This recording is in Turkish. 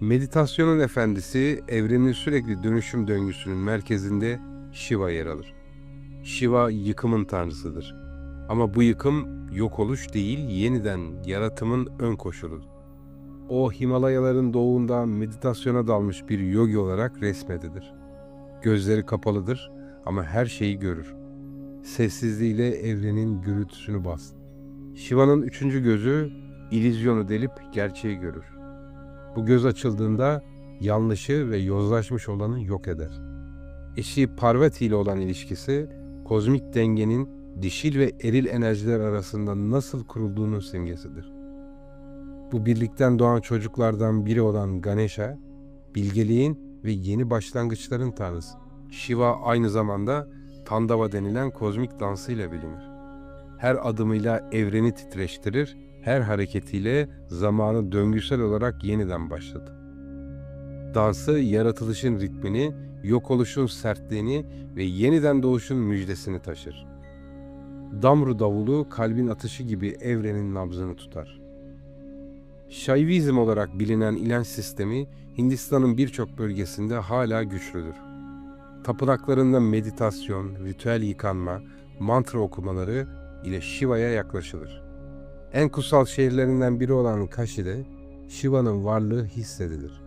Meditasyonun efendisi, evrenin sürekli dönüşüm döngüsünün merkezinde Shiva yer alır. Shiva yıkımın tanrısıdır. Ama bu yıkım yok oluş değil, yeniden yaratımın ön koşuludur. O Himalayaların doğuunda meditasyona dalmış bir yogi olarak resmedilir. Gözleri kapalıdır ama her şeyi görür. Sessizliğiyle evrenin gürültüsünü bas. Shiva'nın üçüncü gözü illüzyonu delip gerçeği görür. Bu göz açıldığında yanlışı ve yozlaşmış olanı yok eder. Eşi Parvati ile olan ilişkisi kozmik dengenin dişil ve eril enerjiler arasında nasıl kurulduğunun simgesidir. Bu birlikten doğan çocuklardan biri olan Ganesha, bilgeliğin ve yeni başlangıçların tanrısı. Shiva aynı zamanda Tandava denilen kozmik dansıyla bilinir. Her adımıyla evreni titreştirir, her hareketiyle zamanı döngüsel olarak yeniden başladı. Dansı yaratılışın ritmini, yok oluşun sertliğini ve yeniden doğuşun müjdesini taşır. Damru davulu kalbin atışı gibi evrenin nabzını tutar. Şaivizm olarak bilinen inanç sistemi Hindistan'ın birçok bölgesinde hala güçlüdür. Tapınaklarında meditasyon, ritüel yıkanma, mantra okumaları ile Shiva'ya yaklaşılır. En kutsal şehirlerinden biri olan Kashi'de Shiva'nın varlığı hissedilir.